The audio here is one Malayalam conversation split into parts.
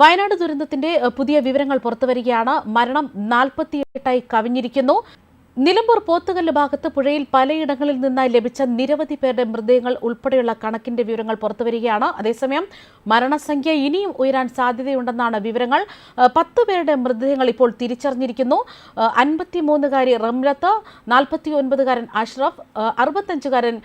വയനാട് ദുരന്തത്തിന്റെ പുതിയ വിവരങ്ങൾ പുറത്തുവരികയാണ്. മരണം നാൽപ്പത്തിയെട്ടായി കവിഞ്ഞിരിക്കുന്നു. നിലമ്പൂർ പോത്തുകല്ല് ഭാഗത്ത് പുഴയിൽ പലയിടങ്ങളിൽ നിന്നായി ലഭിച്ച നിരവധി പേരുടെ മൃതദേഹങ്ങൾ ഉൾപ്പെടെയുള്ള കണക്കിന്റെ വിവരങ്ങൾ പുറത്തുവരികയാണ്. അതേസമയം മരണസംഖ്യ ഇനിയും ഉയരാൻ സാധ്യതയുണ്ടെന്നാണ് വിവരങ്ങൾ. പത്ത് പേരുടെ മൃതദേഹങ്ങൾ ഇപ്പോൾ തിരിച്ചറിഞ്ഞിരിക്കുന്നു. അൻപത്തിമൂന്നുകാരി റംലത്ത് നാൽപ്പത്തി ഒൻപതുകാരൻ അഷ്റഫ് അറുപത്തഞ്ചുകാരൻ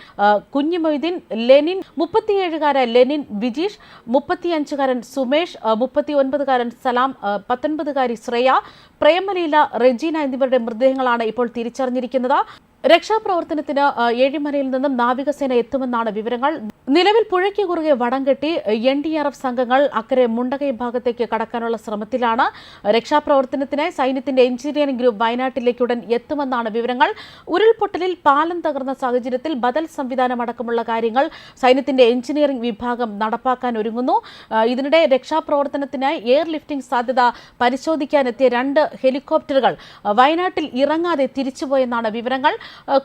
കുഞ്ഞുമൊയ്തീൻ ലെനിൻ മുപ്പത്തിയേഴുകാരൻ ലെനിൻ വിജീഷ് മുപ്പത്തിയഞ്ചുകാരൻ സുമേഷ് മുപ്പത്തി ഒൻപതുകാരൻ സലാം പത്തൊൻപതുകാരി ശ്രേയ പ്രേമലീല റെജീന എന്നിവരുടെ മൃതദേഹങ്ങളാണ് ഇപ്പോൾ തിരിച്ചറിഞ്ഞിരിക്കുന്നത് രക്ഷാപ്രവർത്തനത്തിന് ഏഴിമലയിൽ നിന്നും നാവികസേന എത്തുമെന്നാണ് വിവരങ്ങൾ. നിലവിൽ പുഴയ്ക്ക് കുറുകെ വടം കെട്ടി എൻ ഡി ആർ എഫ് സംഘങ്ങൾ അക്കരെ മുണ്ടകൈ ഭാഗത്തേക്ക് കടക്കാനുള്ള ശ്രമത്തിലാണ്. രക്ഷാപ്രവർത്തനത്തിനായി സൈന്യത്തിന്റെ എഞ്ചിനീയറിംഗ് ഗ്രൂപ്പ് വയനാട്ടിലേക്ക് ഉടൻ എത്തുമെന്നാണ് വിവരങ്ങൾ. ഉരുൾപൊട്ടലിൽ പാലം തകർന്ന സാഹചര്യത്തിൽ ബദൽ സംവിധാനം അടക്കമുള്ള കാര്യങ്ങൾ സൈന്യത്തിന്റെ എഞ്ചിനീയറിംഗ് വിഭാഗം നടപ്പാക്കാൻ ഒരുങ്ങുന്നു. ഇതിനിടെ രക്ഷാപ്രവർത്തനത്തിനായി എയർ ലിഫ്റ്റിംഗ് സാധ്യത പരിശോധിക്കാനെത്തിയ രണ്ട് ഹെലികോപ്റ്ററുകൾ വയനാട്ടിൽ ഇറങ്ങാതെ തിരിച്ചുപോയെന്നാണ് വിവരങ്ങൾ.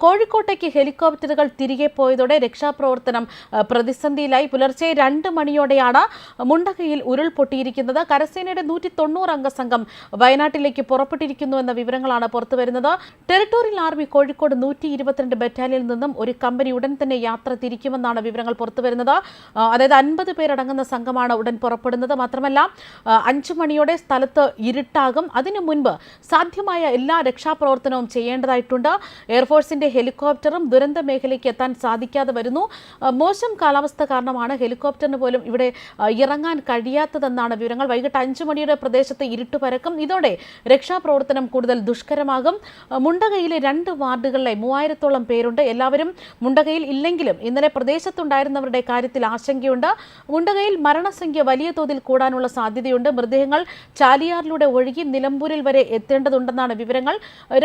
കോഴിക്കോട്ടേക്ക് ഹെലികോപ്റ്ററുകൾ തിരികെ പോയതോടെ രക്ഷാപ്രവർത്തനം പ്രതിസന്ധിയിലായി. പുലർച്ചെ രണ്ട് മണിയോടെയാണ് മുണ്ടകയിൽ ഉരുൾപൊട്ടിയിരിക്കുന്നത്. കരസേനയുടെ നൂറ്റി തൊണ്ണൂറ് അംഗ സംഘം വയനാട്ടിലേക്ക് പുറപ്പെട്ടിരിക്കുന്നു എന്ന വിവരങ്ങളാണ് പുറത്തുവരുന്നത്. ടെറിട്ടോറിയൽ ആർമി കോഴിക്കോട് നൂറ്റി ഇരുപത്തിരണ്ട് ബറ്റാലിയനിൽ നിന്നും ഒരു കമ്പനി ഉടൻ തന്നെ യാത്ര തിരിക്കുമെന്നാണ് വിവരങ്ങൾ പുറത്തുവരുന്നത്. അതായത് അൻപത് പേരടങ്ങുന്ന സംഘമാണ് ഉടൻ പുറപ്പെടുന്നത്. മാത്രമല്ല അഞ്ചു മണിയോടെ സ്ഥലത്ത് ഇരുട്ടാകും. അതിനു മുൻപ് സാധ്യമായ എല്ലാ രക്ഷാപ്രവർത്തനവും ചെയ്യേണ്ടതായിട്ടുണ്ട്. എയർഫോഴ്സിന്റെ ഹെലികോപ്റ്ററും ദുരന്ത മേഖലയ്ക്ക് എത്താൻ സാധിക്കാതെ വരുന്നു. മോശം കാലാവസ്ഥ കാരണമാണ് ഹെലികോപ്റ്ററിന് പോലും ഇവിടെ ഇറങ്ങാൻ കഴിയാത്തതെന്നാണ് വിവരങ്ങൾ. വൈകിട്ട് അഞ്ചു മണിയുടെ പ്രദേശത്ത് ഇരുട്ട് പരക്കും ഇതോടെ രക്ഷാപ്രവർത്തനം കൂടുതൽ ദുഷ്കരമാകും. മുണ്ടകയിലെ രണ്ട് വാർഡുകളിലെ മൂവായിരത്തോളം പേരുണ്ട്. എല്ലാവരും മുണ്ടകയിൽ ഇല്ലെങ്കിലും ഇന്നലെ പ്രദേശത്തുണ്ടായിരുന്നവരുടെ കാര്യത്തിൽ ആശങ്കയുണ്ട്. മുണ്ടകയിൽ മരണസംഖ്യ വലിയ തോതിൽ കൂടാനുള്ള സാധ്യതയുണ്ട്. മൃതദേഹങ്ങൾ ചാലിയാറിലൂടെ ഒഴുകി നിലമ്പൂരിൽ വരെ എത്തേണ്ടതുണ്ടെന്നാണ് വിവരങ്ങൾ.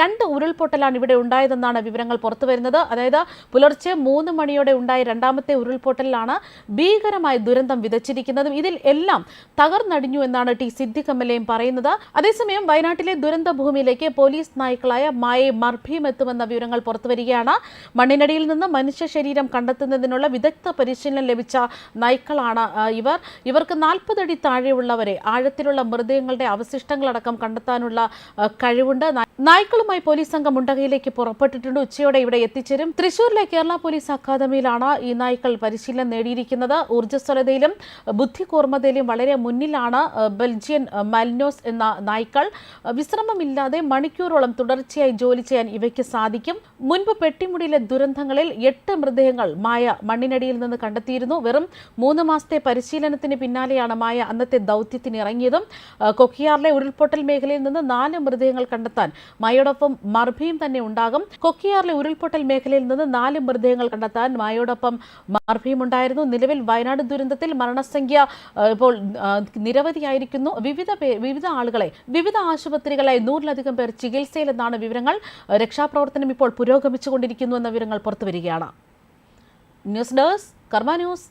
രണ്ട് ഉരുൾപൊട്ടലാണ് ഇവിടെ ഉണ്ടായതെന്നാണ് വിവരങ്ങൾ പുറത്തു വരുന്നത്. അതായത് പുലർച്ചെ മൂന്ന് മണിയോടെ ഉണ്ടായ രണ്ടാമത്തെ ഉരുൾപൊട്ടലിലാണ് ഭീകരമായ ദുരന്തം വിതച്ചിരിക്കുന്നതും. ഇതിൽ എല്ലാം തകർന്നടിഞ്ഞു എന്നാണ് ടി സിദ്ദിഖ് എം എൽ എയും പറയുന്നത്. അതേസമയം വയനാട്ടിലെ ദുരന്ത ഭൂമിയിലേക്ക് പോലീസ് നായ്ക്കളായ മായെ മർഭിയും എത്തുമെന്ന വിവരങ്ങൾ പുറത്തുവരികയാണ് മണ്ണിനടിയിൽ നിന്ന് മനുഷ്യ ശരീരം കണ്ടെത്തുന്നതിനുള്ള വിദഗ്ധ പരിശീലനം ലഭിച്ച നായ്ക്കളാണ് ഇവർ. ഇവർക്ക് നാൽപ്പതടി താഴെയുള്ളവരെ ആഴത്തിലുള്ള മൃതദേഹങ്ങളുടെ അവശിഷ്ടങ്ങളടക്കം കണ്ടെത്താനുള്ള കഴിവുണ്ട്. നായ്ക്കളുമായി പോലീസ് സംഘം മുണ്ടകയിലേക്ക് പുറപ്പെട്ടിട്ടുണ്ട്. ഉച്ചയോടെ ഇവിടെ എത്തിച്ചേരും. തൃശൂരിലെ കേരള പോലീസ് അക്കാദമിയിലാണ് ഈ നായ്ക്കൾ പരിശീലനം നേടിയിരിക്കുന്നത്. ഊർജസ്വലതയിലും ബുദ്ധികൂർമ്മതയിലും വളരെ മുന്നിലാണ് ബെൽജിയൻ മൽനോസ് എന്ന നായ്ക്കൾ. വിശ്രമമില്ലാതെ മണിക്കൂറോളം തുടർച്ചയായി ജോലി ചെയ്യാൻ ഇവയ്ക്ക് സാധിക്കും. മുൻപ് പെട്ടിമുടിയിലെ ദുരന്തങ്ങളിൽ എട്ട് മൃതദേഹങ്ങൾ മായ മണ്ണിനടിയിൽ നിന്ന് കണ്ടെത്തിയിരുന്നു. വെറും മൂന്ന് മാസത്തെ പരിശീലനത്തിന് പിന്നാലെയാണ് മായ അന്നത്തെ ദൗത്യത്തിന് ഇറങ്ങിയതും കൊക്കിയാറിലെ ഉരുൾപൊട്ടൽ മേഖലയിൽ നിന്ന് നാല് മൃതദേഹങ്ങൾ കണ്ടെത്താൻ മായോടൊപ്പം മർഭയും തന്നെ ഉണ്ടാകും. കൊക്കിയാറിലെ ഉരുൾപൊട്ടൽ മേഖലയിൽ നിന്ന് നാല് മൃതദേഹങ്ങൾ കണ്ടെത്താൻ മായോടൊപ്പം മർഭയും ഉണ്ടായിരുന്നു. നിലവിൽ വയനാട് ദുരന്തത്തിൽ മരണസംഖ്യ ഇപ്പോൾ നിരവധിയായിരിക്കുന്നു. വിവിധ വിവിധ ആളുകളെ വിവിധ ആശുപത്രികളായി നൂറിലധികം പേർ ചികിത്സയിലെന്നാണ് വിവരങ്ങൾ. രക്ഷാപ്രവർത്തനം ഇപ്പോൾ പുരോഗമിച്ചുകൊണ്ടിരിക്കുന്നു എന്ന വിവരങ്ങൾ പുറത്തുവരികയാണ്. News desk Karma news.